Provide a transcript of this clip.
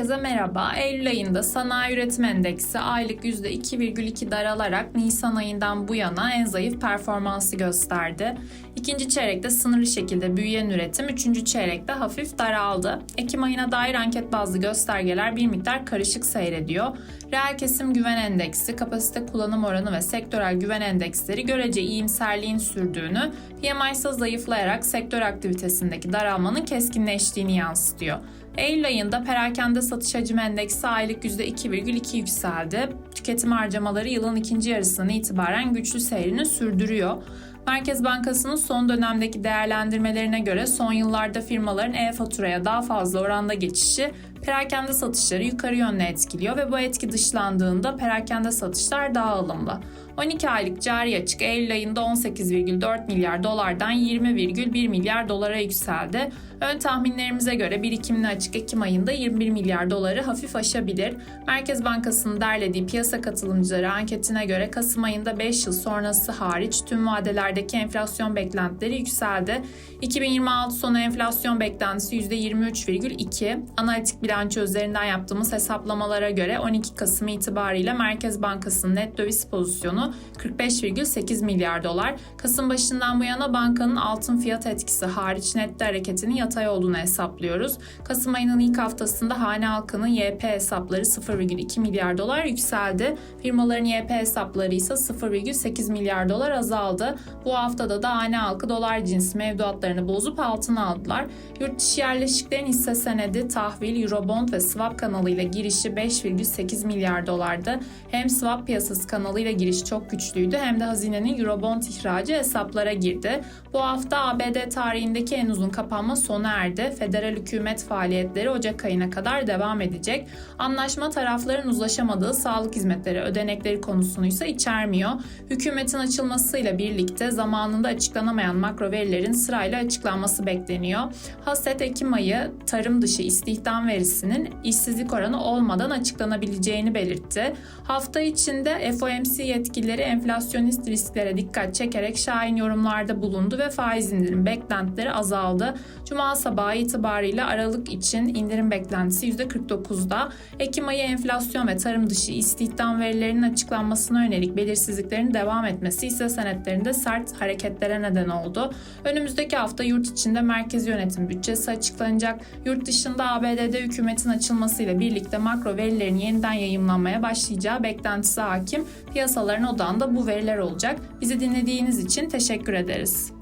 Herkese merhaba. Eylül ayında sanayi üretim endeksi aylık %2,2 daralarak Nisan ayından bu yana en zayıf performansı gösterdi. İkinci çeyrekte sınırlı şekilde büyüyen üretim, üçüncü çeyrekte hafif daraldı. Ekim ayına dair anket bazlı göstergeler bir miktar karışık seyrediyor. Reel kesim güven endeksi, kapasite kullanım oranı ve sektörel güven endeksleri görece iyimserliğin sürdüğünü, PMI zayıflayarak sektör aktivitesindeki daralmanın keskinleştiğini yansıtıyor. Eylül ayında perakende satış hacmi endeksi aylık %2,2 yükseldi. Tüketim harcamaları yılın ikinci yarısından itibaren güçlü seyrini sürdürüyor. Merkez Bankası'nın son dönemdeki değerlendirmelerine göre son yıllarda firmaların e-faturaya daha fazla oranda geçişi perakende satışları yukarı yönlü etkiliyor ve bu etki dışlandığında perakende satışlar daha alımlı. 12 aylık cari açık Eylül ayında 18,4 milyar dolardan 20,1 milyar dolara yükseldi. Ön tahminlerimize göre birikimli açık Ekim ayında 21 milyar doları hafif aşabilir. Merkez Bankası'nın derlediği piyasa katılımcıları anketine göre Kasım ayında 5 yıl sonrası hariç tüm vadelerdeki enflasyon beklentileri yükseldi. 2026 sonu enflasyon beklentisi %23,2. Analitik bilanço üzerinden yaptığımız hesaplamalara göre 12 Kasım itibariyle Merkez Bankası'nın net döviz pozisyonu 45,8 milyar dolar. Kasım başından bu yana bankanın altın fiyat etkisi hariç nette hareketinin yatay olduğunu hesaplıyoruz. Kasım ayının ilk haftasında hane halkının YP hesapları 0,2 milyar dolar yükseldi. Firmaların YP hesapları ise 0,8 milyar dolar azaldı. Bu haftada da hane halkı dolar cinsi mevduatlarını bozup altına aldılar. Yurt dışı yerleşiklerin hisse senedi, tahvil, Eurobond ve swap kanalıyla girişi 5,8 milyar dolardı. Hem swap piyasası kanalıyla giriş çok güçlüydü hem de hazinenin Eurobond ihracı hesaplara girdi. Bu hafta ABD tarihindeki en uzun kapanma sona erdi. Federal hükümet faaliyetleri Ocak ayına kadar devam edecek. Anlaşma tarafların uzlaşamadığı sağlık hizmetleri ödenekleri konusunu ise içermiyor. Hükümetin açılmasıyla birlikte zamanında açıklanamayan makro verilerin sırayla açıklanması bekleniyor. Haset Ekim ayı tarım dışı istihdam verisinin işsizlik oranı olmadan açıklanabileceğini belirtti. Hafta içinde FOMC yetkilileri enflasyonist risklere dikkat çekerek şahin yorumlarda bulundu ve faiz indirim beklentileri azaldı. Cuma sabahı itibariyle Aralık için indirim beklentisi %49'da. Ekim ayı enflasyon ve tarım dışı istihdam verilerinin açıklanmasına yönelik belirsizliklerin devam etmesi ise senetlerinde sert hareketlere neden oldu. Önümüzdeki hafta yurt içinde merkez yönetim bütçesi açıklanacak. Yurt dışında ABD'de hükümetin açılmasıyla birlikte makro verilerin yeniden yayımlanmaya başlayacağı beklentisi hakim. Piyasaların odağında bu veriler olacak. Bizi dinlediğiniz için teşekkür ederiz.